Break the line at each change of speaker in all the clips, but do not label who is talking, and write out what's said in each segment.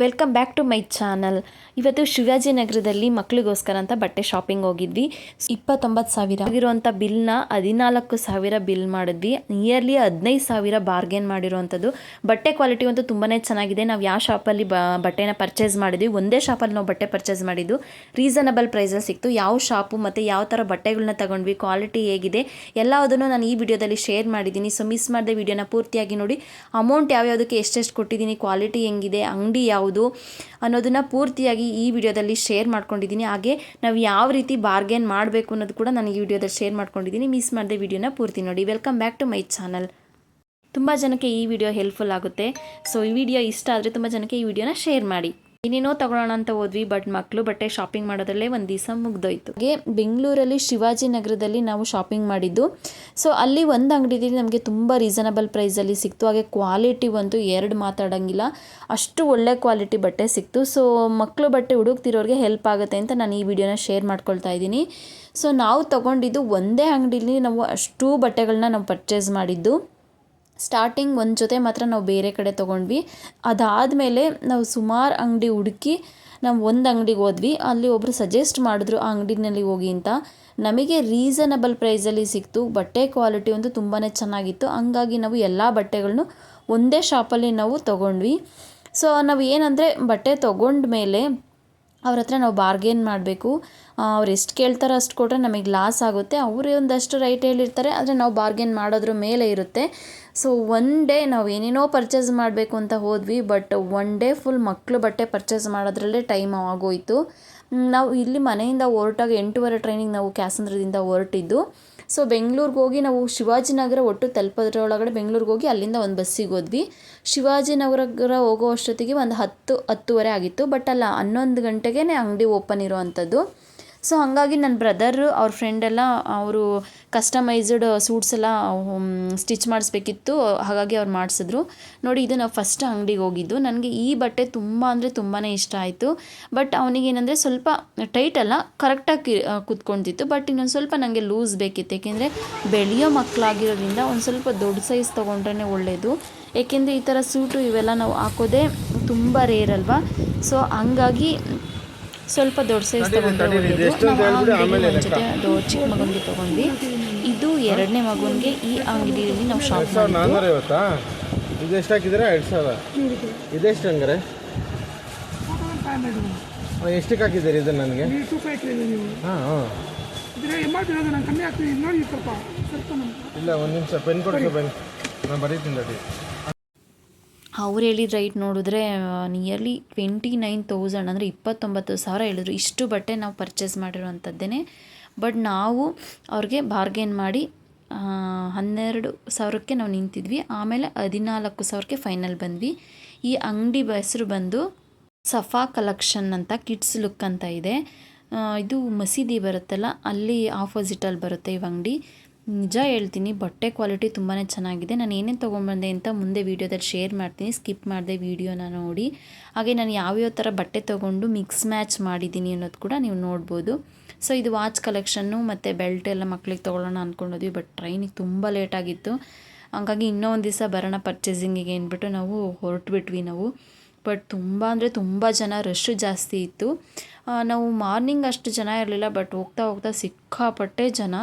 Welcome back to my channel. ಇವತ್ತು ಶಿವಾಜಿನಗರದಲ್ಲಿ ಮಕ್ಕಳಿಗೋಸ್ಕರ ಅಂತ ಬಟ್ಟೆ ಶಾಪಿಂಗ್ ಹೋಗಿದ್ವಿ. ಇಪ್ಪತ್ತೊಂಬತ್ತು ಸಾವಿರ ಆಗಿರುವಂಥ ಬಿಲ್ನ ಹದಿನಾಲ್ಕು ಸಾವಿರ ಬಿಲ್ ಮಾಡಿದ್ವಿ. ನಿಯರ್ಲಿ ಹದಿನೈದು ಸಾವಿರ ಬಾರ್ಗೇನ್ ಮಾಡಿರುವಂಥದ್ದು. ಬಟ್ಟೆ ಕ್ವಾಲಿಟಿ ಅಂತೂ ತುಂಬಾ ಚೆನ್ನಾಗಿದೆ. ನಾವು ಯಾವ ಶಾಪಲ್ಲಿ ಬಟ್ಟೆನ ಪರ್ಚೇಸ್ ಮಾಡಿದ್ವಿ, ಒಂದೇ ಶಾಪಲ್ಲಿ ನಾವು ಬಟ್ಟೆ ಪರ್ಚೇಸ್ ಮಾಡಿದ್ದು. ರೀಸನಬಲ್ ಪ್ರೈಸಲ್ಲಿ ಸಿಕ್ತು. ಯಾವ ಶಾಪು ಮತ್ತು ಯಾವ ಥರ ಬಟ್ಟೆಗಳನ್ನ ತಗೊಂಡ್ವಿ, ಕ್ವಾಲಿಟಿ ಹೇಗಿದೆ ಎಲ್ಲದನ್ನು ನಾನು ಈ ವಿಡಿಯೋದಲ್ಲಿ ಶೇರ್ ಮಾಡಿದ್ದೀನಿ. ಸೊ, ಮಿಸ್ ಮಾಡಿದೆ ವಿಡಿಯೋನ ಪೂರ್ತಿಯಾಗಿ ನೋಡಿ. ಅಮೌಂಟ್ ಯಾವ್ಯಾವುದಕ್ಕೆ ಎಷ್ಟೆಷ್ಟು ಕೊಟ್ಟಿದ್ದೀನಿ, ಕ್ವಾಲಿಟಿ ಹೆಂಗಿದೆ, ಅಂಗಡಿ ಯಾವುದು ಅನ್ನೋದನ್ನು ಪೂರ್ತಿಯಾಗಿ ಈ ವಿಡಿಯೋದಲ್ಲಿ ಶೇರ್ ಮಾಡ್ಕೊಂಡಿದ್ದೀನಿ. ಹಾಗೆ ನಾವು ಯಾವ ರೀತಿ ಬಾರ್ಗೇನ್ ಮಾಡಬೇಕು ಅನ್ನೋದು ಕೂಡ ನಾನು ಈ ವಿಡಿಯೋದಲ್ಲಿ ಶೇರ್ ಮಾಡ್ಕೊಂಡಿದ್ದೀನಿ. ಮಿಸ್ ಮಾಡದೆ ವಿಡಿಯೋನ ಪೂರ್ತಿ ನೋಡಿ. Welcome back to my channel ತುಂಬ ಜನಕ್ಕೆ ಈ ವಿಡಿಯೋ ಹೆಲ್ಪ್ಫುಲ್ ಆಗುತ್ತೆ. ಸೊ ಈ ವಿಡಿಯೋ ಇಷ್ಟ ಆದರೆ ತುಂಬ ಜನಕ್ಕೆ ಈ ವಿಡಿಯೋನ ಶೇರ್ ಮಾಡಿ. ಏನೇನೋ ತಗೊಳ್ಳೋಣ ಅಂತ ಹೋದ್ವಿ ಬಟ್ ಮಕ್ಕಳು ಬಟ್ಟೆ ಶಾಪಿಂಗ್ ಮಾಡೋದ್ರಲ್ಲೇ ಒಂದು ದಿವಸ ಮುಗ್ದೋಯ್ತು. ಹಾಗೆ ಬೆಂಗಳೂರಲ್ಲಿ ಶಿವಾಜಿನಗರದಲ್ಲಿ ನಾವು ಶಾಪಿಂಗ್ ಮಾಡಿದ್ದು. ಸೊ ಅಲ್ಲಿ ಒಂದು ಅಂಗಡಿಯಲ್ಲಿ ನಮಗೆ ತುಂಬ ರೀಸನಬಲ್ ಪ್ರೈಸಲ್ಲಿ ಸಿಕ್ತು. ಹಾಗೆ ಕ್ವಾಲಿಟಿ ಒಂದು ಎರಡು ಮಾತಾಡೋಂಗಿಲ್ಲ. ಅಷ್ಟು ಒಳ್ಳೆ ಕ್ವಾಲಿಟಿ ಬಟ್ಟೆ ಸಿಕ್ತು. ಸೊ ಮಕ್ಕಳು ಬಟ್ಟೆ ಹುಡುಕ್ತಿರೋರಿಗೆ ಹೆಲ್ಪ್ ಆಗುತ್ತೆ ಅಂತ ನಾನು ಈ ವಿಡಿಯೋನ ಶೇರ್ ಮಾಡ್ಕೊಳ್ತಾ ಇದ್ದೀನಿ. ಸೊ ನಾವು ತಗೊಂಡಿದ್ದು ಒಂದೇ ಅಂಗಡಿಲಿ ನಾವು ಅಷ್ಟು ಬಟ್ಟೆಗಳನ್ನ ನಾವು ಪರ್ಚೇಸ್ ಮಾಡಿದ್ದು. ಸ್ಟಾರ್ಟಿಂಗ್ ಒಂದು ಜೊತೆ ಮಾತ್ರ ನಾವು ಬೇರೆ ಕಡೆ ತೊಗೊಂಡ್ವಿ. ಅದಾದಮೇಲೆ ನಾವು ಸುಮಾರು ಅಂಗಡಿ ಹುಡುಕಿ ನಾವು ಒಂದು ಅಂಗಡಿಗೆ ಹೋದ್ವಿ. ಅಲ್ಲಿ ಒಬ್ಬರು ಸಜೆಸ್ಟ್ ಮಾಡಿದ್ರು ಆ ಅಂಗಡಿನಲ್ಲಿ ಹೋಗಿ ಅಂತ. ನಮಗೆ ರೀಸನಬಲ್ ಪ್ರೈಸಲ್ಲಿ ಸಿಕ್ತು. ಬಟ್ಟೆ ಕ್ವಾಲಿಟಿ ಒಂದು ತುಂಬಾ ಚೆನ್ನಾಗಿತ್ತು. ಹಂಗಾಗಿ ನಾವು ಎಲ್ಲ ಬಟ್ಟೆಗಳನ್ನು ಒಂದೇ ಶಾಪಲ್ಲಿ ನಾವು ತೊಗೊಂಡ್ವಿ. ಸೊ ನಾವು ಏನಂದರೆ ಬಟ್ಟೆ ತೊಗೊಂಡ ಮೇಲೆ ಅವ್ರ ಹತ್ರ ನಾವು ಬಾರ್ಗೇನ್ ಮಾಡಬೇಕು. ಅವ್ರು ಎಷ್ಟು ಕೇಳ್ತಾರೋ ಅಷ್ಟು ಕೊಟ್ಟರೆ ನಮಗೆ ಲಾಸ್ ಆಗುತ್ತೆ. ಅವರೇ ಒಂದಷ್ಟು ರೈಟ್ ಹೇಳಿರ್ತಾರೆ. ಆದರೆ ನಾವು ಬಾರ್ಗೇನ್ ಮಾಡೋದ್ರ ಮೇಲೆ ಇರುತ್ತೆ. ಸೊ ಒನ್ ಡೇ ನಾವು ಏನೇನೋ ಪರ್ಚೇಸ್ ಮಾಡಬೇಕು ಅಂತ ಹೋದ್ವಿ ಬಟ್ ಒನ್ ಡೇ ಫುಲ್ ಮಕ್ಕಳು ಬಟ್ಟೆ ಪರ್ಚೇಸ್ ಮಾಡೋದ್ರಲ್ಲೇ ಟೈಮ್ ಆಗೋಯಿತು. ನಾವು ಇಲ್ಲಿ ಮನೆಯಿಂದ ಹೊರಟಾಗ ಎಂಟೂವರೆ ಟ್ರೈನಿಂಗ್ ನಾವು ಕ್ಯಾಸಂದ್ರದಿಂದ ಹೊರಟಿದ್ದು. ಸೊ ಬೆಂಗಳೂರಿಗೆ ಹೋಗಿ ನಾವು ಶಿವಾಜಿನಗರ ಒಟ್ಟು ತಲುಪೋದ್ರೊಳಗಡೆ ಬೆಂಗಳೂರಿಗೆ ಹೋಗಿ ಅಲ್ಲಿಂದ ಒಂದು ಬಸ್ಸಿಗೆ ಹೋದ್ವಿ. ಶಿವಾಜಿನಗರ ಹೋಗೋ ಅಷ್ಟೊತ್ತಿಗೆ ಒಂದು ಹತ್ತು ಹತ್ತುವರೆ ಆಗಿತ್ತು ಬಟ್ ಅಲ್ಲ ಹನ್ನೊಂದು ಗಂಟೆಗೆ ಅಂಗಡಿ ಓಪನ್ ಇರೋವಂಥದ್ದು ಸೊ ಹಾಗಾಗಿ ನನ್ನ ಬ್ರದರು ಅವ್ರ ಫ್ರೆಂಡೆಲ್ಲ ಅವರು ಕಸ್ಟಮೈಸ್ಡ್ ಸೂಟ್ಸ್ ಎಲ್ಲ ಸ್ಟಿಚ್ ಮಾಡಿಸ್ಬೇಕಿತ್ತು. ಹಾಗಾಗಿ ಅವ್ರು ಮಾಡಿಸಿದ್ರು. ನೋಡಿ, ಇದು ನಾವು ಫಸ್ಟ್ ಅಂಗಡಿಗೆ ಹೋಗಿದ್ದು. ನನಗೆ ಈ ಬಟ್ಟೆ ತುಂಬ ಅಂದರೆ ತುಂಬಾ ಇಷ್ಟ ಆಯಿತು. ಬಟ್ ಅವನಿಗೇನೆಂದರೆ ಸ್ವಲ್ಪ ಟೈಟ್ ಅಲ್ಲ ಕರೆಕ್ಟಾಗಿ ಕುತ್ಕೊಳ್ತಿತ್ತು ಬಟ್ ಇನ್ನೊಂದು ಸ್ವಲ್ಪ ನನಗೆ ಲೂಸ್ ಬೇಕಿತ್ತು. ಏಕೆಂದರೆ ಬೆಳೆಯೋ ಮಕ್ಕಳಾಗಿರೋದ್ರಿಂದ ಒಂದು ಸ್ವಲ್ಪ ದೊಡ್ಡ ಸೈಜ್ ತೊಗೊಂಡ್ರೆ ಒಳ್ಳೆಯದು ಏಕೆಂದರೆ ಈ ಥರ ಸೂಟು ಇವೆಲ್ಲ ನಾವು ಹಾಕೋದೇ ತುಂಬ ರೇರ್ ಅಲ್ವಾ? ಸೊ ಹಂಗಾಗಿ ಸ್ವಲ್ಪ ದೊಡ್ಡ ಸೈಜ್ ತೊಗೊಂಡ್ರೆ ಒಳ್ಳೆಯದು ನಾವು ಅಂಗಡಿಯಲ್ಲಿ ಒಂದು ಜೊತೆ ಚಿಕ್ಕ ಮಗನಿಗೆ ತಗೊಂಡ್ವಿ. ಇದು ಎರಡನೇ ಮಗುನಿಗೆ ಈ ಅಂಗಡಿಯಲ್ಲಿ ನಾವು ಶಾಪ್
ನಾನ್ನೂರ ಐವತ್ತಾ ಎರಡು ಸಾವಿರ. ಇದೆಷ್ಟು ಹಂಗಾರೆ? ಎಷ್ಟಕ್ಕೆ ಹಾಕಿದ್ದೀರಿ ಇದು ನನಗೆ? ಹಾಂ ಹಾಂ. ಇಲ್ಲ ಒಂದು ನಿಮಿಷ ಪೆನ್ ಕೊಡ್ತೀನಿ ಬನ್ನಿ ನಾನು ಬರೀತೀನಿ ಅಡಿ
ಅವ್ರು ಹೇಳಿದ ರೈಟ್ ನೋಡಿದ್ರೆ ನಿಯರ್ಲಿ ಟ್ವೆಂಟಿ ನೈನ್ ತೌಸಂಡ್ ಅಂದರೆ ಇಪ್ಪತ್ತೊಂಬತ್ತು ಸಾವಿರ ಹೇಳಿದ್ರು. ಇಷ್ಟು ಬಟ್ಟೆ ನಾವು ಪರ್ಚೇಸ್ ಮಾಡಿರುವಂಥದ್ದೇ ಬಟ್ ನಾವು ಅವ್ರಿಗೆ ಬಾರ್ಗೇನ್ ಮಾಡಿ ಹನ್ನೆರಡು ಸಾವಿರಕ್ಕೆ ನಾವು ನಿಂತಿದ್ವಿ. ಆಮೇಲೆ ಹದಿನಾಲ್ಕು ಸಾವಿರಕ್ಕೆ ಫೈನಲ್ ಬಂದ್ವಿ. ಈ ಅಂಗಡಿ ಹೆಸರು ಬಂದು ಸಫಾ ಕಲೆಕ್ಷನ್ ಅಂತ ಕಿಡ್ಸ್ ಲುಕ್ ಅಂತ ಇದೆ. ಇದು ಮಸೀದಿ ಬರುತ್ತಲ್ಲ, ಅಲ್ಲಿ ಆಪೋಸಿಟಲ್ಲಿ ಬರುತ್ತೆ ಈ ಅಂಗಡಿ. ನಿಜ ಹೇಳ್ತೀನಿ, ಬಟ್ಟೆ ಕ್ವಾಲಿಟಿ ತುಂಬಾ ಚೆನ್ನಾಗಿದೆ. ನಾನು ಏನೇನು ತೊಗೊಂಬಂದೆ ಅಂತ ಮುಂದೆ ವೀಡಿಯೋದಲ್ಲಿ ಶೇರ್ ಮಾಡ್ತೀನಿ ಸ್ಕಿಪ್ ಮಾಡಿದೆ ವೀಡಿಯೋನ ನೋಡಿ. ಹಾಗೆ ನಾನು ಯಾವ್ಯಾವ ಥರ ಬಟ್ಟೆ ತೊಗೊಂಡು ಮಿಕ್ಸ್ ಮ್ಯಾಚ್ ಮಾಡಿದ್ದೀನಿ ಅನ್ನೋದು ಕೂಡ ನೀವು ನೋಡ್ಬೋದು. ಸೊ ಇದು ವಾಚ್ ಕಲೆಕ್ಷನ್ನು ಮತ್ತು ಬೆಲ್ಟ್ ಎಲ್ಲ ಮಕ್ಳಿಗೆ ತೊಗೊಳ್ಳೋಣ ಅಂದ್ಕೊಂಡೋದ್ವಿ ಬಟ್ ಟ್ರೈನಿಗೆ ತುಂಬ ಲೇಟಾಗಿತ್ತು ಹಾಗಾಗಿ ಇನ್ನೂ ಒಂದು ದಿವಸ ಬರೋಣ ಪರ್ಚೇಸಿಂಗಿಗೆ ಅಂದ್ಬಿಟ್ಟು ನಾವು ಹೊರಟ್ಬಿಟ್ವಿ ನಾವು. ಬಟ್ ತುಂಬ ಅಂದರೆ ತುಂಬ ಜನ ರಶ್ ಜಾಸ್ತಿ ಇತ್ತು. ನಾವು ಮಾರ್ನಿಂಗ್ ಅಷ್ಟು ಜನ ಇರಲಿಲ್ಲ ಬಟ್ ಹೋಗ್ತಾ ಹೋಗ್ತಾ ಸಿಕ್ಕಾಪಟ್ಟೆ ಜನ.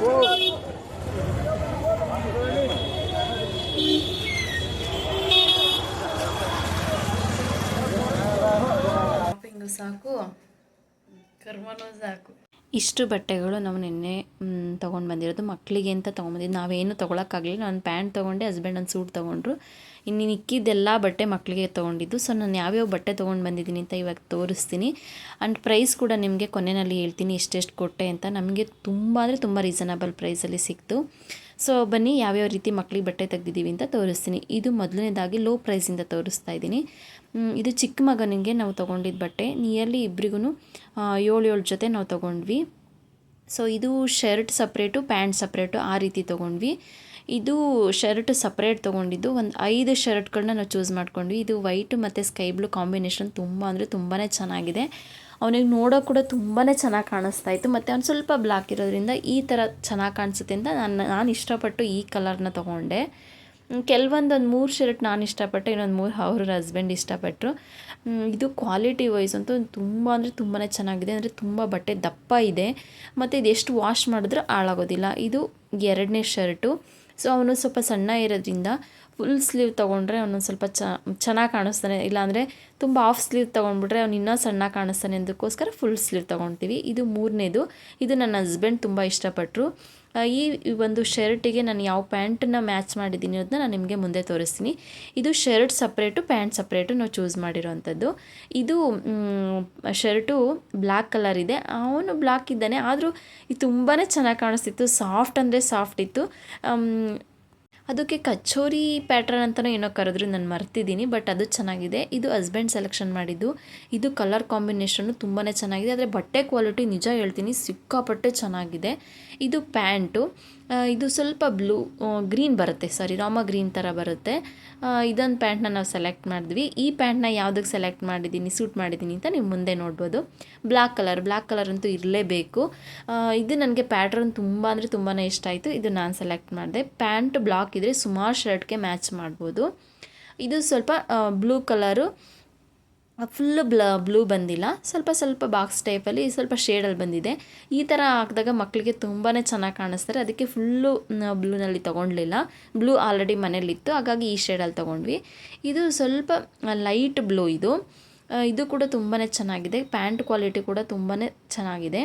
ಸಾಕು. ಕರ್ಮನೂ ಸಾಕು.
ಇಷ್ಟು ಬಟ್ಟೆಗಳು ನಾವು ನಿನ್ನೆ ತೊಗೊಂಡು ಬಂದಿರೋದು. ಮಕ್ಕಳಿಗೆ ಅಂತ ತೊಗೊಂಬಂದಿದ್ದು ನಾವೇನು ತೊಗೊಳಕ್ಕಾಗಲಿಲ್ಲ. ನಾನು ಪ್ಯಾಂಟ್ ತೊಗೊಂಡೆ, ಹಸ್ಬೆಂಡ್ ಒಂದು ಸೂಟ್ ತೊಗೊಂಡ್ರು. ಇನ್ನು ಮಿಕ್ಕಿದ್ದೆಲ್ಲ ಬಟ್ಟೆ ಮಕ್ಕಳಿಗೆ ತೊಗೊಂಡಿದ್ದು. ಸೊ ನಾನು ಯಾವ್ಯಾವ ಬಟ್ಟೆ ತೊಗೊಂಡು ಬಂದಿದ್ದೀನಿ ಅಂತ ಇವಾಗ ತೋರಿಸ್ತೀನಿ. ಆ್ಯಂಡ್ ಪ್ರೈಸ್ ಕೂಡ ನಿಮಗೆ ಕೊನೆಯಲ್ಲಿ ಹೇಳ್ತೀನಿ ಎಷ್ಟೆಷ್ಟು ಕೊಟ್ಟೆ ಅಂತ. ನಮಗೆ ತುಂಬ ಅಂದರೆ ತುಂಬ ರೀಸನಬಲ್ ಪ್ರೈಸಲ್ಲಿ ಸಿಕ್ತು. ಸೊ ಬನ್ನಿ ಯಾವ್ಯಾವ ರೀತಿ ಮಕ್ಕಳಿಗೆ ಬಟ್ಟೆ ತೆಗ್ದಿದ್ದೀವಿ ಅಂತ ತೋರಿಸ್ತೀನಿ. ಇದು ಮೊದಲನೇದಾಗಿ ಲೋ ಪ್ರೈಸಿಂದ ತೋರಿಸ್ತಾ ಇದ್ದೀನಿ. ಇದು ಚಿಕ್ಕ ಮಗನಿಗೆ ನಾವು ತೊಗೊಂಡಿದ್ದ ಬಟ್ಟೆ. ನಿಯರ್ಲಿ ಇಬ್ಬರಿಗೂ ಏಳು ಏಳು ಜೊತೆ ನಾವು ತೊಗೊಂಡ್ವಿ. ಸೊ ಇದು ಶರ್ಟ್ ಸಪ್ರೇಟು ಪ್ಯಾಂಟ್ ಸಪ್ರೇಟು ಆ ರೀತಿ ತೊಗೊಂಡ್ವಿ. ಇದು ಶರ್ಟ್ ಸಪ್ರೇಟ್ ತೊಗೊಂಡಿದ್ದು. ಒಂದು ಐದು ಶರ್ಟ್ಗಳನ್ನ ನಾವು ಚೂಸ್ ಮಾಡಿಕೊಂಡ್ವಿ. ಇದು ವೈಟ್ ಮತ್ತು ಸ್ಕೈ ಬ್ಲೂ ಕಾಂಬಿನೇಷನ್ ತುಂಬ ಅಂದರೆ ತುಂಬಾ ಚೆನ್ನಾಗಿದೆ. ಅವನಿಗೆ ನೋಡೋ ಕೂಡ ತುಂಬಾ ಚೆನ್ನಾಗಿ ಕಾಣಿಸ್ತಾ ಇತ್ತು. ಮತ್ತು ಅವ್ನು ಸ್ವಲ್ಪ ಬ್ಲ್ಯಾಕ್ ಇರೋದ್ರಿಂದ ಈ ಥರ ಚೆನ್ನಾಗಿ ಕಾಣಿಸುತ್ತೆ ಅಂತ ನಾನು ನಾನು ಇಷ್ಟಪಟ್ಟು ಈ ಕಲರ್ನ ತೊಗೊಂಡೆ. ಕೆಲವೊಂದು ಒಂದು ಮೂರು ಶರ್ಟ್ ನಾನು ಇಷ್ಟಪಟ್ಟೆ, ಇನ್ನೊಂದು ಮೂರು ಅವ್ರ ಹಸ್ಬೆಂಡ್ ಇಷ್ಟಪಟ್ಟರು ಇದು ಕ್ವಾಲಿಟಿ ವೈಸ್ ಅಂತೂ ತುಂಬ ಅಂದರೆ ತುಂಬಾ ಚೆನ್ನಾಗಿದೆ. ಅಂದರೆ ತುಂಬ ಬಟ್ಟೆ ದಪ್ಪ ಇದೆ. ಮತ್ತು ಇದು ಎಷ್ಟು ವಾಶ್ ಮಾಡಿದ್ರೂ ಹಾಳಾಗೋದಿಲ್ಲ. ಇದು ಎರಡನೇ ಶರ್ಟು ಸೊ ಅವನು ಸ್ವಲ್ಪ ಸಣ್ಣ ಇರೋದ್ರಿಂದ ಫುಲ್ ಸ್ಲೀವ್ ತೊಗೊಂಡ್ರೆ ಅವನು ಸ್ವಲ್ಪ ಚ, ಚೆನ್ನಾಗಿ ಕಾಣಿಸ್ತಾನೆ. ಇಲ್ಲಾಂದರೆ ತುಂಬ ಆಫ್ ಸ್ಲೀವ್ ತೊಗೊಂಡ್ಬಿಟ್ರೆ ಅವ್ನು ಇನ್ನೂ ಸಣ್ಣ ಕಾಣಿಸ್ತಾನೆ ಅದಕ್ಕೋಸ್ಕರ ಫುಲ್ ಸ್ಲೀವ್ ತೊಗೊಳ್ತೀವಿ ಇದು ಮೂರನೇದು. ಇದು ನನ್ನ ಹಸ್ಬೆಂಡ್ ತುಂಬ ಇಷ್ಟಪಟ್ಟರು ಈ ಒಂದು ಶರ್ಟಿಗೆ ನಾನು ಯಾವ ಪ್ಯಾಂಟನ್ನ ಮ್ಯಾಚ್ ಮಾಡಿದ್ದೀನಿ ಅದನ್ನ ನಾನು ನಿಮಗೆ ಮುಂದೆ ತೋರಿಸ್ತೀನಿ. ಇದು ಶರ್ಟ್ ಸಪ್ರೇಟು ಪ್ಯಾಂಟ್ ಸಪ್ರೇಟು ನಾವು ಚೂಸ್ ಮಾಡಿರೋವಂಥದ್ದು ಇದು ಶರ್ಟು ಬ್ಲ್ಯಾಕ್ ಕಲರ್ ಇದೆ. ಅವನು ಬ್ಲ್ಯಾಕ್ ಇದ್ದಾನೆ. ಆದರೂ ಇದು ತುಂಬಾ ಚೆನ್ನಾಗಿ ಕಾಣಿಸ್ತಿತ್ತು. ಸಾಫ್ಟ್ ಅಂದರೆ ಸಾಫ್ಟ್ ಇತ್ತು. ಅದಕ್ಕೆ ಕಚೋರಿ ಪ್ಯಾಟ್ರನ್ ಅಂತಲೂ ಏನೋ ಕರೆದ್ರು, ನಾನು ಮರ್ತಿದ್ದೀನಿ ಬಟ್ ಅದು ಚೆನ್ನಾಗಿದೆ. ಇದು ಹಸ್ಬೆಂಡ್ ಸೆಲೆಕ್ಷನ್ ಮಾಡಿದ್ದು. ಇದು ಕಲರ್ ಕಾಂಬಿನೇಷನ್ನು ತುಂಬಾ ಚೆನ್ನಾಗಿದೆ. ಆದರೆ ಬಟ್ಟೆ ಕ್ವಾಲಿಟಿ ನಿಜ ಹೇಳ್ತೀನಿ, ಸಿಕ್ಕಾಪಟ್ಟೆ ಚೆನ್ನಾಗಿದೆ. ಇದು ಪ್ಯಾಂಟು ಇದು ಸ್ವಲ್ಪ ಬ್ಲೂ ಗ್ರೀನ್ ಬರುತ್ತೆ ಸಾರಿ ರಾಮ ಗ್ರೀನ್ ಥರ ಬರುತ್ತೆ. ಇದೊಂದು ಪ್ಯಾಂಟ್ನ ನಾವು ಸೆಲೆಕ್ಟ್ ಮಾಡಿದ್ವಿ. ಈ ಪ್ಯಾಂಟ್ನ ಯಾವುದಕ್ಕೆ ಸೆಲೆಕ್ಟ್ ಮಾಡಿದ್ದೀನಿ ಸೂಟ್ ಮಾಡಿದ್ದೀನಿ ಅಂತ ನೀವು ಮುಂದೆ ನೋಡ್ಬೋದು. ಬ್ಲ್ಯಾಕ್ ಕಲರ್ ಬ್ಲ್ಯಾಕ್ ಕಲರ್ ಅಂತೂ ಇರಲೇಬೇಕು. ಇದು ನನಗೆ ಪ್ಯಾಟ್ರನ್ ತುಂಬ ಅಂದರೆ ತುಂಬಾ ಇಷ್ಟ ಆಯಿತು. ಇದು ನಾನು ಸೆಲೆಕ್ಟ್ ಮಾಡಿದೆ. ಪ್ಯಾಂಟ್ ಬ್ಲಾಕ್ ಇದ್ದರೆ ಸುಮಾರು ಶರ್ಟ್ಗೆ ಮ್ಯಾಚ್ ಮಾಡ್ಬೋದು. ಇದು ಸ್ವಲ್ಪ ಬ್ಲೂ ಕಲರು. ಫುಲ್ಲು ಬ್ಲ ಬ್ಲೂ ಬಂದಿಲ್ಲ. ಸ್ವಲ್ಪ ಸ್ವಲ್ಪ ಬಾಕ್ಸ್ ಟೈಪಲ್ಲಿ ಸ್ವಲ್ಪ ಶೇಡಲ್ಲಿ ಬಂದಿದೆ. ಈ ಥರ ಹಾಕಿದಾಗ ಮಕ್ಕಳಿಗೆ ತುಂಬಾ ಚೆನ್ನಾಗಿ ಕಾಣಿಸ್ತಾರೆ. ಅದಕ್ಕೆ ಫುಲ್ಲು ಬ್ಲೂನಲ್ಲಿ ತೊಗೊಳ್ಲಿಲ್ಲ ಬ್ಲೂ ಆಲ್ರೆಡಿ ಮನೇಲಿತ್ತು ಹಾಗಾಗಿ ಈ ಶೇಡಲ್ಲಿ ತೊಗೊಂಡ್ವಿ. ಇದು ಸ್ವಲ್ಪ ಲೈಟ್ ಬ್ಲೂ ಇದು. ಇದು ಕೂಡ ತುಂಬಾ ಚೆನ್ನಾಗಿದೆ. ಪ್ಯಾಂಟ್ ಕ್ವಾಲಿಟಿ ಕೂಡ ತುಂಬಾ ಚೆನ್ನಾಗಿದೆ.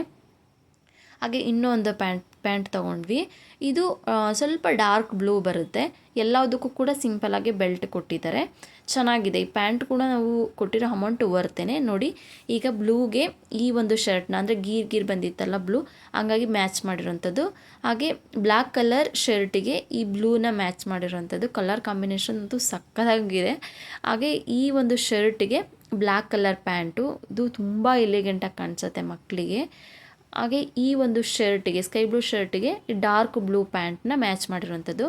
ಹಾಗೆ ಇನ್ನೂ ಒಂದು ಪ್ಯಾಂಟ್ ಪ್ಯಾಂಟ್ ತೊಗೊಂಡ್ವಿ. ಇದು ಸ್ವಲ್ಪ ಡಾರ್ಕ್ ಬ್ಲೂ ಬರುತ್ತೆ. ಎಲ್ಲದಕ್ಕೂ ಕೂಡ ಸಿಂಪಲಾಗಿ ಬೆಲ್ಟ್ ಕೊಟ್ಟಿದ್ದಾರೆ. ಚೆನ್ನಾಗಿದೆ. ಈ ಪ್ಯಾಂಟ್ ಕೂಡ ನಾವು ಕೊಟ್ಟಿರೋ ಅಮೌಂಟ್ ವರ್ತೇನೆ. ನೋಡಿ, ಈಗ ಬ್ಲೂಗೆ ಈ ಒಂದು ಶರ್ಟ್ನ ಅಂದರೆ ಗೀರ್ ಗೀರ್ ಬಂದಿತ್ತಲ್ಲ ಬ್ಲೂ, ಹಂಗಾಗಿ ಮ್ಯಾಚ್ ಮಾಡಿರೋಂಥದ್ದು. ಹಾಗೆ ಬ್ಲ್ಯಾಕ್ ಕಲರ್ ಶರ್ಟಿಗೆ ಈ ಬ್ಲೂನ ಮ್ಯಾಚ್ ಮಾಡಿರೋಂಥದ್ದು. ಕಲರ್ ಕಾಂಬಿನೇಷನ್ ಅಂತೂ ಸಕ್ಕತ್ತಾಗಿದೆ. ಹಾಗೆ ಈ ಒಂದು ಶರ್ಟಿಗೆ ಬ್ಲ್ಯಾಕ್ ಕಲರ್ ಪ್ಯಾಂಟು. ಇದು ತುಂಬ ಎಲಿಗೆಂಟಾಗಿ ಕಾಣಿಸುತ್ತೆ ಮಕ್ಕಳಿಗೆ. ಹಾಗೆ ಈ ಒಂದು ಶರ್ಟಿಗೆ, ಸ್ಕೈ ಬ್ಲೂ ಶರ್ಟಿಗೆ ಡಾರ್ಕ್ ಬ್ಲೂ ಪ್ಯಾಂಟ್ನ ಮ್ಯಾಚ್ ಮಾಡಿರುವಂಥದ್ದು.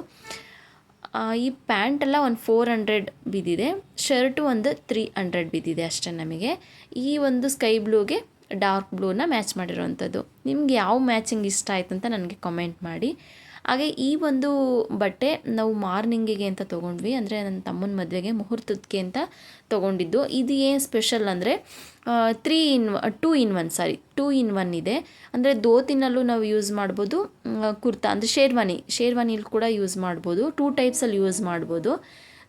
ಈ ಪ್ಯಾಂಟೆಲ್ಲ ಒಂದು ಫೋರ್ ಹಂಡ್ರೆಡ್ ಬಿದ್ದಿದೆ. ಶರ್ಟು ಒಂದು ತ್ರೀ ಹಂಡ್ರೆಡ್ ಬಿದ್ದಿದೆ ಅಷ್ಟೇ ನಮಗೆ. ಈ ಒಂದು ಸ್ಕೈ ಬ್ಲೂಗೆ ಡಾರ್ಕ್ ಬ್ಲೂನ ಮ್ಯಾಚ್ ಮಾಡಿರೋವಂಥದ್ದು. ನಿಮ್ಗೆ ಯಾವ ಮ್ಯಾಚಿಂಗ್ ಇಷ್ಟ ಆಯ್ತು ಅಂತ ನನಗೆ ಕಮೆಂಟ್ ಮಾಡಿ. ಹಾಗೆ ಈ ಒಂದು ಬಟ್ಟೆ ನಾವು ಮಾರ್ನಿಂಗಿಗೆ ಅಂತ ತೊಗೊಂಡ್ವಿ, ಅಂದರೆ ನನ್ನ ತಮ್ಮನ ಮದುವೆಗೆ ಮುಹೂರ್ತಕ್ಕೆ ಅಂತ ತೊಗೊಂಡಿದ್ದು. ಇದು ಏನು ಸ್ಪೆಷಲ್ ಅಂದರೆ three in two in one sorry two in one ಇದೆ. ಅಂದರೆ ದೋತಿನಲ್ಲೂ ನಾವು ಯೂಸ್ ಮಾಡ್ಬೋದು ಕುರ್ತಾ, ಅಂದರೆ ಶೇರ್ವಾನಿ, ಶೇರ್ವಾನಿಲಿ ಕೂಡ ಯೂಸ್ ಮಾಡ್ಬೋದು ಟೂ ಟೈಪ್ಸಲ್ಲಿ ಯೂಸ್ ಮಾಡ್ಬೋದು.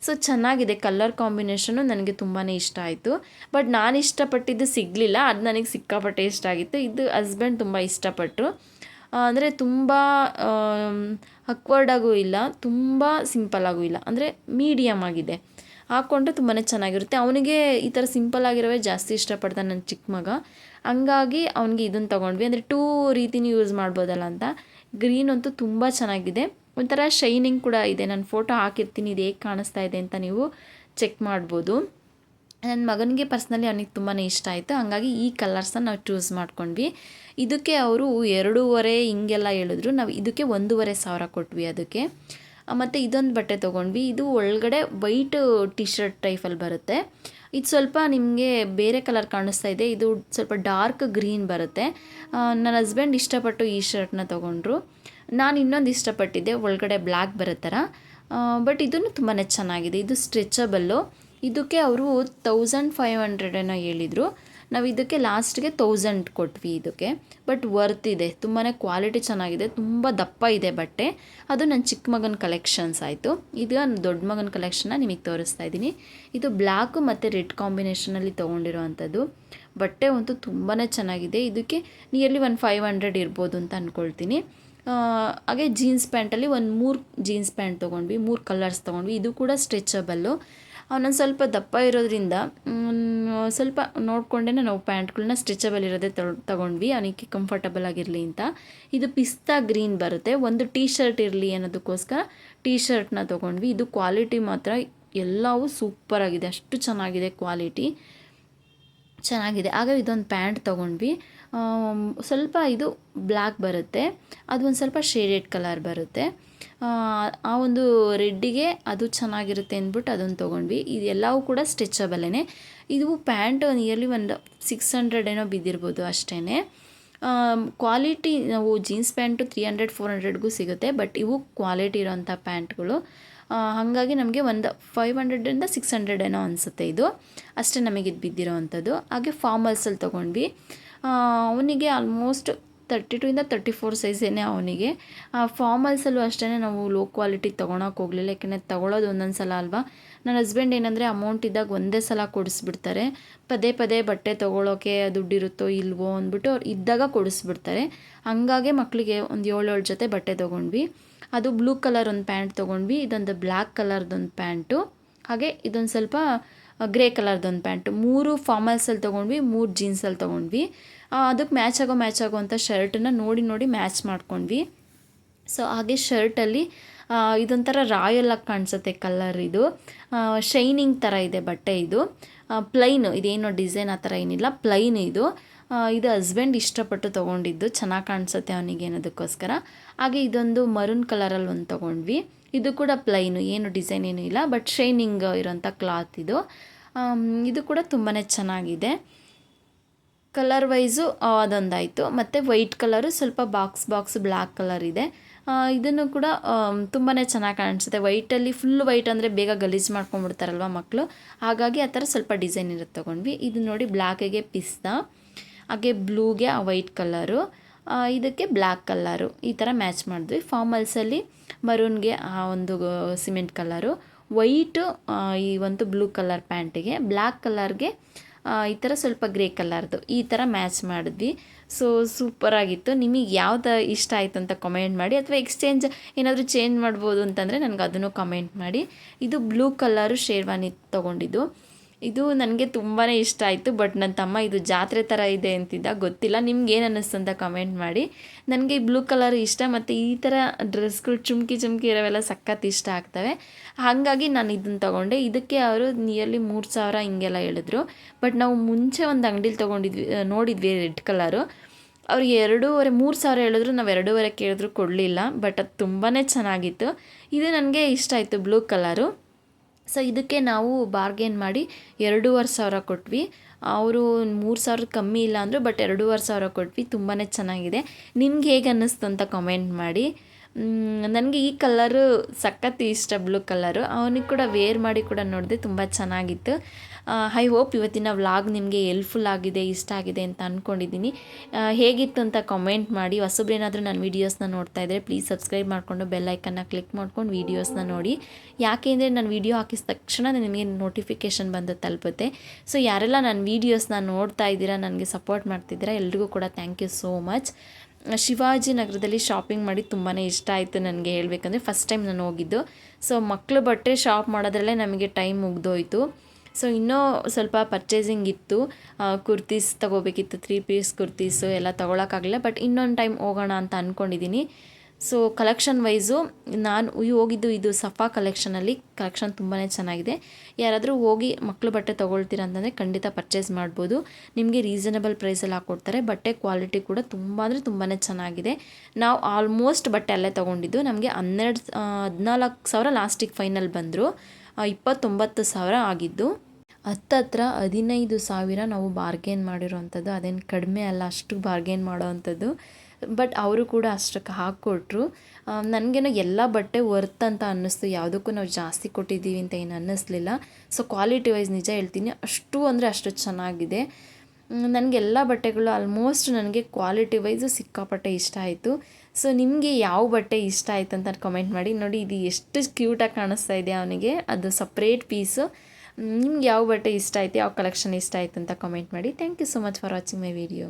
ಸೊ ಚೆನ್ನಾಗಿದೆ ಕಲರ್ ಕಾಂಬಿನೇಷನು ನನಗೆ ತುಂಬಾ ಇಷ್ಟ ಆಯಿತು. ಬಟ್ ನಾನು ಇಷ್ಟಪಟ್ಟಿದ್ದು ಸಿಗಲಿಲ್ಲ, ಅದು ನನಗೆ ಸಿಕ್ಕಾಪಟ್ಟೆ ಇಷ್ಟ ಆಗಿತ್ತು. ಇದು ಹಸ್ಬೆಂಡ್ ತುಂಬ ಇಷ್ಟಪಟ್ಟರು ಅಂದರೆ ತುಂಬ ಅಕ್ವರ್ಡಾಗೂ ಇಲ್ಲ, ತುಂಬ ಸಿಂಪಲ್ಲಾಗೂ ಇಲ್ಲ. ಅಂದರೆ ಮೀಡಿಯಮ್ ಆಗಿದೆ. ಹಾಕ್ಕೊಂಡ್ರೆ ತುಂಬಾ ಚೆನ್ನಾಗಿರುತ್ತೆ. ಅವನಿಗೆ ಈ ಥರ ಸಿಂಪಲ್ ಆಗಿರೋವೇ ಜಾಸ್ತಿ ಇಷ್ಟಪಡ್ತಾನೆ ನನ್ನ ಚಿಕ್ಕ ಮಗ. ಹಂಗಾಗಿ ಅವನಿಗೆ ಇದನ್ನು ತೊಗೊಂಡ್ವಿ. ಅಂದರೆ ಟೂ ರೀತಿನೂ ಯೂಸ್ ಮಾಡ್ಬೋದಲ್ಲ ಅಂತ. ಗ್ರೀನ್ ಅಂತೂ ತುಂಬ ಚೆನ್ನಾಗಿದೆ. ಒಂಥರ ಶೈನಿಂಗ್ ಕೂಡ ಇದೆ. ನಾನು ಫೋಟೋ ಹಾಕಿರ್ತೀನಿ. ಇದು ಹೇಗೆ ಕಾಣಿಸ್ತಾ ಇದೆ ಅಂತ ನೀವು ಚೆಕ್ ಮಾಡ್ಬೋದು. ನನ್ನ ಮಗನಿಗೆ ಪರ್ಸ್ನಲಿ ಅವನಿಗೆ ತುಂಬಾ ಇಷ್ಟ ಆಯಿತು. ಹಾಗಾಗಿ ಈ ಕಲರ್ಸನ್ನ ನಾವು ಚೂಸ್ ಮಾಡ್ಕೊಂಡ್ವಿ. ಇದಕ್ಕೆ ಅವರು ಎರಡೂವರೆ ಹಿಂಗೆಲ್ಲ ಹೇಳಿದ್ರು. ನಾವು ಇದಕ್ಕೆ ಒಂದೂವರೆ ಸಾವಿರ ಕೊಟ್ವಿ ಅದಕ್ಕೆ. ಮತ್ತು ಇದೊಂದು ಬಟ್ಟೆ ತೊಗೊಂಡ್ವಿ. ಇದು ಒಳಗಡೆ ವೈಟ್ ಟಿ ಶರ್ಟ್ ಟೈಪಲ್ಲಿ ಬರುತ್ತೆ. ಇದು ಸ್ವಲ್ಪ ನಿಮಗೆ ಬೇರೆ ಕಲರ್ ಕಾಣಿಸ್ತಾ ಇದೆ. ಇದು ಸ್ವಲ್ಪ ಡಾರ್ಕ್ ಗ್ರೀನ್ ಬರುತ್ತೆ. ನನ್ನ ಹಸ್ಬೆಂಡ್ ಇಷ್ಟಪಟ್ಟು ಈ ಶರ್ಟ್ನ ತೊಗೊಂಡ್ರು. ನಾನು ಇನ್ನೊಂದು ಇಷ್ಟಪಟ್ಟಿದ್ದೆ. ಒಳಗಡೆ ಬ್ಲ್ಯಾಕ್ ಬರೋ ಥರ ಬಟ್ ಇದನ್ನು ತುಂಬಾ ಚೆನ್ನಾಗಿದೆ. ಇದು ಸ್ಟ್ರೆಚಬಲ್ಲು ಇದಕ್ಕೆ ಅವರು ತೌಸಂಡ್ ಫೈವ್ ಹಂಡ್ರೆಡನ್ನು ಹೇಳಿದರು. ನಾವು ಇದಕ್ಕೆ ಲಾಸ್ಟ್ಗೆ ತೌಸಂಡ್ ಕೊಟ್ವಿ ಇದಕ್ಕೆ. ಬಟ್ ವರ್ತ್ ಇದೆ. ತುಂಬಾ ಕ್ವಾಲಿಟಿ ಚೆನ್ನಾಗಿದೆ. ತುಂಬ ದಪ್ಪ ಇದೆ ಬಟ್ಟೆ. ಅದು ನನ್ನ ಚಿಕ್ಕ ಮಗನ ಕಲೆಕ್ಷನ್ಸ್ ಆಯಿತು. ನನ್ನ ದೊಡ್ಡ ಮಗನ ಕಲೆಕ್ಷನ್ನ ನಿಮಗೆ ತೋರಿಸ್ತಾ ಇದ್ದೀನಿ. ಇದು ಬ್ಲ್ಯಾಕು ಮತ್ತು ರೆಡ್ ಕಾಂಬಿನೇಷನಲ್ಲಿ ತೊಗೊಂಡಿರೋ ಅಂಥದ್ದು ಬಟ್ಟೆ ಅಂತೂ ತುಂಬಾ ಚೆನ್ನಾಗಿದೆ. ಇದಕ್ಕೆ ನಿಯರ್ಲಿ ಒಂದು ಫೈವ್ ಹಂಡ್ರೆಡ್ ಇರ್ಬೋದು ಅಂತ ಅಂದ್ಕೊಳ್ತೀನಿ ಹಾಗೆ ಜೀನ್ಸ್ ಪ್ಯಾಂಟಲ್ಲಿ ಒಂದು ಮೂರು ಜೀನ್ಸ್ ಪ್ಯಾಂಟ್ ತೊಗೊಂಡ್ವಿ. ಮೂರು ಕಲರ್ಸ್ ತೊಗೊಂಡ್ವಿ. ಇದು ಕೂಡ ಸ್ಟ್ರೆಚಬಲ್ಲು ಅವನೊಂದು ಸ್ವಲ್ಪ ದಪ್ಪ ಇರೋದ್ರಿಂದ ಸ್ವಲ್ಪ ನೋಡಿಕೊಂಡೇ ನಾವು ಪ್ಯಾಂಟ್ಗಳನ್ನ ಸ್ಟ್ರೆಚಬಲ್ ಇರೋದೇ ತಗೊಂಡ್ವಿ. ಅವನಿಗೆ ಕಂಫರ್ಟಬಲ್ ಆಗಿರಲಿ ಅಂತ. ಇದು ಪಿಸ್ತಾ ಗ್ರೀನ್ ಬರುತ್ತೆ. ಒಂದು ಟೀ ಶರ್ಟ್ ಇರಲಿ ಅನ್ನೋದಕ್ಕೋಸ್ಕರ ಟೀ ಶರ್ಟ್ನ ತೊಗೊಂಡ್ವಿ. ಇದು ಕ್ವಾಲಿಟಿ ಮಾತ್ರ ಎಲ್ಲವೂ ಸೂಪರಾಗಿದೆ ಅಷ್ಟು ಚೆನ್ನಾಗಿದೆ ಕ್ವಾಲಿಟಿ. ಚೆನ್ನಾಗಿದೆ. ಆಗ ಇದೊಂದು ಪ್ಯಾಂಟ್ ತೊಗೊಂಡ್ವಿ. ಸ್ವಲ್ಪ ಇದು ಬ್ಲ್ಯಾಕ್ ಬರುತ್ತೆ. ಅದು ಒಂದು ಸ್ವಲ್ಪ ಶೇಡೆಡ್ ಕಲರ್ ಬರುತ್ತೆ. ಆ ಒಂದು ರೆಡ್ಡಿಗೆ ಅದು ಚೆನ್ನಾಗಿರುತ್ತೆ ಅಂದ್ಬಿಟ್ಟು ಅದನ್ನು ತೊಗೊಂಡ್ವಿ. ಇದೆಲ್ಲವೂ ಕೂಡ ಸ್ಟ್ರೆಚಬಲೇ ಇದು ಪ್ಯಾಂಟ್ ನಿಯರ್ಲಿ ಒಂದು ಸಿಕ್ಸ್ ಹಂಡ್ರೆಡ್ ಏನೋ ಬಿದ್ದಿರ್ಬೋದು ಅಷ್ಟೇ ಕ್ವಾಲಿಟಿ ನಾವು jeans pant three hundred, four ಹಂಡ್ರೆಡ್ಗೂ ಸಿಗುತ್ತೆ, ಬಟ್ ಇವು ಕ್ವಾಲಿಟಿ ಇರೋಂಥ ಪ್ಯಾಂಟ್ಗಳು. ಹಾಗಾಗಿ ನಮಗೆ ಒಂದು ಫೈವ್ ಹಂಡ್ರೆಡಿಂದ ಸಿಕ್ಸ್ ಹಂಡ್ರೆಡ್ ಏನೋ ಅನಿಸುತ್ತೆ ಇದು. ಅಷ್ಟೇ ನಮಗೆ ಇದು ಬಿದ್ದಿರೋ ಅಂಥದ್ದು ಹಾಗೆ ಫಾರ್ಮಲ್ಸಲ್ಲಿ ತೊಗೊಂಡ್ವಿ. ಅವನಿಗೆ ಆಲ್ಮೋಸ್ಟ್ ತರ್ಟಿ ಟು ಇಂದ ತರ್ಟಿ ಫೋರ್ ಸೈಜೇನೆ ಅವನಿಗೆ. ಫಾರ್ಮಲ್ಸಲ್ಲೂ ಅಷ್ಟೇ ನಾವು ಲೋ ಕ್ವಾಲಿಟಿ ತೊಗೊಳಕ್ಕೆ ಹೋಗಲಿಲ್ಲ. ಯಾಕೆಂದರೆ ತೊಗೊಳೋದು ಒಂದೊಂದು ಸಲ ಅಲ್ವಾ? ನನ್ನ ಹಸ್ಬೆಂಡ್ ಏನಂದರೆ ಅಮೌಂಟ್ ಇದ್ದಾಗ ಒಂದೇ ಸಲ ಕೊಡಿಸ್ಬಿಡ್ತಾರೆ. ಪದೇ ಪದೇ ಬಟ್ಟೆ ತೊಗೊಳೋಕೆ ದುಡ್ಡಿರುತ್ತೋ ಇಲ್ವೋ ಅಂದ್ಬಿಟ್ಟು ಅವ್ರು ಇದ್ದಾಗ ಕೊಡಿಸ್ಬಿಡ್ತಾರೆ. ಹಂಗಾಗಿ ಮಕ್ಕಳಿಗೆ ಒಂದು ಏಳೇಳು ಏಳು ಜೊತೆ ಬಟ್ಟೆ ತೊಗೊಂಡ್ವಿ. ಅದು ಬ್ಲೂ ಕಲರ್ ಒಂದು ಪ್ಯಾಂಟ್ ತೊಗೊಂಡ್ವಿ. ಇದೊಂದು ಬ್ಲ್ಯಾಕ್ ಕಲರ್ದೊಂದು ಪ್ಯಾಂಟು. ಹಾಗೆ ಇದೊಂದು ಸ್ವಲ್ಪ ಗ್ರೇ ಕಲರ್ದೊಂದು ಪ್ಯಾಂಟು. ಮೂರು ಫಾರ್ಮಲ್ಸಲ್ಲಿ ತೊಗೊಂಡ್ವಿ, ಮೂರು ಜೀನ್ಸಲ್ಲಿ ತೊಗೊಂಡ್ವಿ. ಅದಕ್ಕೆ ಮ್ಯಾಚ್ ಆಗೋ ಮ್ಯಾಚ್ ಆಗೋ ಅಂಥ ಶರ್ಟನ್ನು ನೋಡಿ ನೋಡಿ ಮ್ಯಾಚ್ ಮಾಡ್ಕೊಂಡ್ವಿ. ಸೊ ಹಾಗೆ ಶರ್ಟಲ್ಲಿ ಇದೊಂಥರ ರಾಯಲ್ ಆಗಿ ಕಾಣಿಸುತ್ತೆ ಕಲರ್ ಇದು. ಶೈನಿಂಗ್ ಥರ ಇದೆ ಬಟ್ಟೆ ಇದು. ಪ್ಲೈನು ಇದೇನೋ ಡಿಸೈನ್ ಆ ಥರ ಏನಿಲ್ಲ ಪ್ಲೈನ್ ಇದು. ಇದು ಹಸ್ಬೆಂಡ್ ಇಷ್ಟಪಟ್ಟು ತೊಗೊಂಡಿದ್ದು. ಚೆನ್ನಾಗಿ ಕಾಣಿಸುತ್ತೆ ಅವನಿಗೆ ಅನ್ನೋದಕ್ಕೋಸ್ಕರ ಹಾಗೆ ಇದೊಂದು ಮರೂನ್ ಕಲರಲ್ಲಿ ಒಂದು ತೊಗೊಂಡ್ವಿ. ಇದು ಕೂಡ ಪ್ಲೈನು ಏನು ಡಿಸೈನ್ ಏನೂ ಇಲ್ಲ ಬಟ್ ಶೈನಿಂಗ್ ಇರೋಂಥ ಕ್ಲಾತ್ ಇದು. ಇದು ಕೂಡ ತುಂಬಾ ಚೆನ್ನಾಗಿದೆ. ಕಲರ್ ವೈಸು ಅದೊಂದಾಯಿತು. ಮತ್ತು ವೈಟ್ ಕಲರು ಸ್ವಲ್ಪ ಬಾಕ್ಸ್ ಬಾಕ್ಸ್ ಬ್ಲ್ಯಾಕ್ ಕಲರ್ ಇದೆ. ಇದನ್ನು ಕೂಡ ತುಂಬಾ ಚೆನ್ನಾಗಿ ಕಾಣಿಸುತ್ತೆ. ವೈಟಲ್ಲಿ ಫುಲ್ ವೈಟ್ ಅಂದರೆ ಬೇಗ ಗಲೀಜು ಮಾಡ್ಕೊಂಡ್ಬಿಡ್ತಾರಲ್ವ ಮಕ್ಕಳು ಹಾಗಾಗಿ ಆ ಥರ ಸ್ವಲ್ಪ ಡಿಸೈನ್ ಇರುತ್ತೆ ತೊಗೊಂಡ್ವಿ. ಇದು ನೋಡಿ ಬ್ಲ್ಯಾಕಿಗೆ ಪಿಸ್ತಾ, ಹಾಗೆ ಬ್ಲೂಗೆ ಆ ವೈಟ್ ಕಲರು ಇದಕ್ಕೆ ಬ್ಲ್ಯಾಕ್ ಕಲ್ಲರು ಈ ಥರ ಮ್ಯಾಚ್ ಮಾಡಿದ್ವಿ. ಫಾರ್ಮಲ್ಸಲ್ಲಿ ಮರೂನ್ಗೆ ಆ ಒಂದು ಸಿಮೆಂಟ್ ಕಲ್ಲರು ವೈಟು ಈ ಒಂದು ಬ್ಲೂ ಕಲರ್ ಪ್ಯಾಂಟಿಗೆ, ಬ್ಲ್ಯಾಕ್ ಕಲರ್ಗೆ ಈ ಥರ ಸ್ವಲ್ಪ ಗ್ರೇ ಕಲರ್ದು ಈ ಥರ ಮ್ಯಾಚ್ ಮಾಡಿದ್ವಿ. ಸೊ ಸೂಪರಾಗಿತ್ತು ನಿಮಗೆ ಯಾವ್ದು ಇಷ್ಟ ಆಯಿತು ಅಂತ ಕಮೆಂಟ್ ಮಾಡಿ, ಅಥವಾ ಎಕ್ಸ್ಚೇಂಜ್ ಏನಾದರೂ ಚೇಂಜ್ ಮಾಡ್ಬೋದು ಅಂತಂದರೆ ನನಗೆ ಅದನ್ನು ಕಮೆಂಟ್ ಮಾಡಿ. ಇದು ಬ್ಲೂ ಕಲರು ಶೇರ್ವಾನಿ ತೊಗೊಂಡಿದ್ದು. ಇದು ನನಗೆ ತುಂಬಾ ಇಷ್ಟ ಆಯಿತು ಬಟ್ ನನ್ನ ತಮ್ಮ ಇದು ಜಾತ್ರೆ ಥರ ಇದೆ ಅಂತಿದ್ದ, ಗೊತ್ತಿಲ್ಲ. ನಿಮ್ಗೆ ಏನು ಅನ್ನಿಸ್ತು ಅಂತ ಕಮೆಂಟ್ ಮಾಡಿ. ನನಗೆ ಈ ಬ್ಲೂ ಕಲರ್ ಇಷ್ಟ, ಮತ್ತು ಈ ಥರ ಡ್ರೆಸ್ಗಳು ಚುಮ್ಕಿ ಚುಮ್ಕಿ ಇರೋವೆಲ್ಲ ಸಖತ್ ಇಷ್ಟ ಆಗ್ತವೆ. ಹಾಗಾಗಿ ನಾನು ಇದನ್ನು ತೊಗೊಂಡೆ. ಇದಕ್ಕೆ ಅವರು ನಿಯರ್ಲಿ ಮೂರು ಸಾವಿರ ಹಿಂಗೆಲ್ಲ ಹೇಳಿದ್ರು. ಬಟ್ ನಾವು ಮುಂಚೆ ಒಂದು ಅಂಗಡೀಲಿ ತೊಗೊಂಡಿದ್ವಿ ನೋಡಿದ್ವಿ ರೆಡ್ ಕಲರು ಅವ್ರು ಎರಡೂವರೆ, ಮೂರು ಸಾವಿರ ಹೇಳಿದ್ರು, ನಾವು ಎರಡೂವರೆ ಕೇಳಿದ್ರು ಕೊಡಲಿಲ್ಲ ಬಟ್ ಅದು ತುಂಬಾ ಚೆನ್ನಾಗಿತ್ತು. ಇದು ನನಗೆ ಇಷ್ಟ ಆಯಿತು ಬ್ಲೂ ಕಲರು ಸೊ ಇದಕ್ಕೆ ನಾವು ಬಾರ್ಗೇನ್ ಮಾಡಿ ಎರಡೂವರೆ ಸಾವಿರ ಕೊಟ್ವಿ. ಅವರು ಮೂರು ಸಾವಿರ ಕಮ್ಮಿ ಇಲ್ಲ ಅಂದರು ಬಟ್ ಎರಡೂವರೆ ಸಾವಿರ ಕೊಟ್ವಿ. ತುಂಬಾ ಚೆನ್ನಾಗಿದೆ. ನಿಮ್ಗೆ ಹೇಗೆ ಅನ್ನಿಸ್ತು ಅಂತ ಕಮೆಂಟ್ ಮಾಡಿ. ನನಗೆ ಈ ಕಲ್ಲರು ಸಖತ್ ಇಷ್ಟ ಬ್ಲೂ ಕಲ್ಲರು ಅವನಿಗೆ ಕೂಡ ವೇರ್ ಮಾಡಿ ಕೂಡ ನೋಡಿದೆ ತುಂಬ ಚೆನ್ನಾಗಿತ್ತು. ಐ ಹೋಪ್ ಇವತ್ತಿನ ವ್ಲಾಗ್ ನಿಮಗೆ ಹೆಲ್ಪ್ಫುಲ್ ಆಗಿದೆ, ಇಷ್ಟ ಆಗಿದೆ ಅಂತ ಅಂದ್ಕೊಂಡಿದ್ದೀನಿ ಹೇಗಿತ್ತು ಅಂತ ಕಮೆಂಟ್ ಮಾಡಿ. ಹೊಸಬ್ರೇನಾದರೂ ನನ್ನ ವೀಡಿಯೋಸ್ನ ನೋಡ್ತಾ ಇದ್ದರೆ ಪ್ಲೀಸ್ ಸಬ್ಸ್ಕ್ರೈಬ್ ಮಾಡಿಕೊಂಡು ಬೆಲ್ಲೈಕನ್ನ ಕ್ಲಿಕ್ ಮಾಡ್ಕೊಂಡು ವೀಡಿಯೋಸ್ನ ನೋಡಿ. ಯಾಕೆ ಅಂದರೆ ನಾನು ವೀಡಿಯೋ ಹಾಕಿದ ತಕ್ಷಣ ನಿಮಗೆ ನೋಟಿಫಿಕೇಷನ್ ಬಂದು ತಲುಪುತ್ತೆ. ಸೊ ಯಾರೆಲ್ಲ ನನ್ನ ವೀಡಿಯೋಸ್ನ ನೋಡ್ತಾ ಇದ್ದೀರಾ, ನನಗೆ ಸಪೋರ್ಟ್ ಮಾಡ್ತಿದ್ದೀರಾ, ಎಲ್ರಿಗೂ ಕೂಡ ಥ್ಯಾಂಕ್ ಯು ಸೋ ಮಚ್ ಶಿವಾಜಿನಗರದಲ್ಲಿ ಶಾಪಿಂಗ್ ಮಾಡಿ ತುಂಬಾ ಇಷ್ಟ ಆಯಿತು ನನಗೆ ಹೇಳಬೇಕಂದ್ರೆ ಫಸ್ಟ್ ಟೈಮ್ ನಾನು ಹೋಗಿದ್ದು. ಸೊ ಮಕ್ಕಳು ಬಟ್ಟೆ ಶಾಪ್ ಮಾಡೋದ್ರಲ್ಲೇ ನಮಗೆ ಟೈಮ್ ಮುಗ್ದೋಯ್ತು. ಸೊ ಇನ್ನೂ ಸ್ವಲ್ಪ ಪರ್ಚೇಸಿಂಗ್ ಇತ್ತು. ಕುರ್ತೀಸ್ ತೊಗೋಬೇಕಿತ್ತು ತ್ರೀ ಪೀಸ್ ಕುರ್ತೀಸು ಎಲ್ಲ ತೊಗೊಳಕ್ಕಾಗಲಿಲ್ಲ ಬಟ್ ಇನ್ನೊಂದು ಟೈಮ್ ಹೋಗೋಣ ಅಂತ ಅಂದ್ಕೊಂಡಿದ್ದೀನಿ ಸೊ ಕಲೆಕ್ಷನ್ ವೈಸು ನಾನು ಹೋಗಿದ್ದು ಇದು ಸಫಾ ಕಲೆಕ್ಷನಲ್ಲಿ ಕಲೆಕ್ಷನ್ ತುಂಬಾ ಚೆನ್ನಾಗಿದೆ. ಯಾರಾದರೂ ಹೋಗಿ ಮಕ್ಕಳು ಬಟ್ಟೆ ತೊಗೊಳ್ತೀರ ಅಂತಂದರೆ ಖಂಡಿತ ಪರ್ಚೇಸ್ ಮಾಡ್ಬೋದು. ನಿಮಗೆ ರೀಸನಬಲ್ ಪ್ರೈಸಲ್ಲಿ ಹಾಕ್ಕೊಡ್ತಾರೆ ಬಟ್ಟೆ ಕ್ವಾಲಿಟಿ ಕೂಡ ತುಂಬ ಅಂದರೆ ತುಂಬಾ ಚೆನ್ನಾಗಿದೆ. ನಾವು ಆಲ್ಮೋಸ್ಟ್ ಬಟ್ಟೆ ಅಲ್ಲೇ ತೊಗೊಂಡಿದ್ದು. ನಮಗೆ ಹನ್ನೆರಡು ಹದಿನಾಲ್ಕು ಸಾವಿರ ಲಾಸ್ಟಿಗೆ ಫೈನಲ್ ಬಂದರು. ಇಪ್ಪತ್ತೊಂಬತ್ತು ಸಾವಿರ ಆಗಿದ್ದು. ಹತ್ತತ್ರ ಹದಿನೈದು ಸಾವಿರ ನಾವು ಬಾರ್ಗೇನ್ ಮಾಡಿರೋವಂಥದ್ದು. ಅದೇನು ಕಡಿಮೆ ಅಲ್ಲ, ಅಷ್ಟು ಬಾರ್ಗೇನ್ ಮಾಡೋ ಅಂಥದ್ದು. ಬಟ್ ಅವರು ಕೂಡ ಅಷ್ಟಕ್ಕೆ ಹಾಕ್ಕೊಟ್ರು. ನನಗೇನೋ ಎಲ್ಲ ಬಟ್ಟೆ ವರ್ತ್ ಅಂತ ಅನ್ನಿಸ್ತು. ಯಾವುದಕ್ಕೂ ನಾವು ಜಾಸ್ತಿ ಕೊಟ್ಟಿದ್ದೀವಿ ಅಂತ ಏನು ಅನ್ನಿಸ್ಲಿಲ್ಲ. ಸೊ ಕ್ವಾಲಿಟಿ ವೈಸ್ ನಿಜ ಹೇಳ್ತೀನಿ, ಅಷ್ಟು ಅಂದರೆ ಅಷ್ಟು ಚೆನ್ನಾಗಿದೆ. ನನಗೆಲ್ಲ ಬಟ್ಟೆಗಳು ಆಲ್ಮೋಸ್ಟ್ ನನಗೆ ಕ್ವಾಲಿಟಿ ವೈಸು ಸಿಕ್ಕಾಪಟ್ಟೆ ಇಷ್ಟ ಆಯಿತು. ಸೊ ನಿಮಗೆ ಯಾವ ಬಟ್ಟೆ ಇಷ್ಟ ಆಯಿತು ಅಂತ ಕಮೆಂಟ್ ಮಾಡಿ. ನೋಡಿ, ಇದು ಎಷ್ಟು ಕ್ಯೂಟಾಗಿ ಕಾಣಿಸ್ತಾ ಇದೆ ಅವನಿಗೆ. ಅದು ಸಪ್ರೇಟ್ ಪೀಸು ನಿಮ್ಗೆ ಯಾವ ಬಟ್ಟೆ ಇಷ್ಟ ಆಯಿತು, ಯಾವ ಕಲೆಕ್ಷನ್ ಇಷ್ಟ ಆಯಿತು ಅಂತ ಕಮೆಂಟ್ ಮಾಡಿ. Thank you so much for watching my video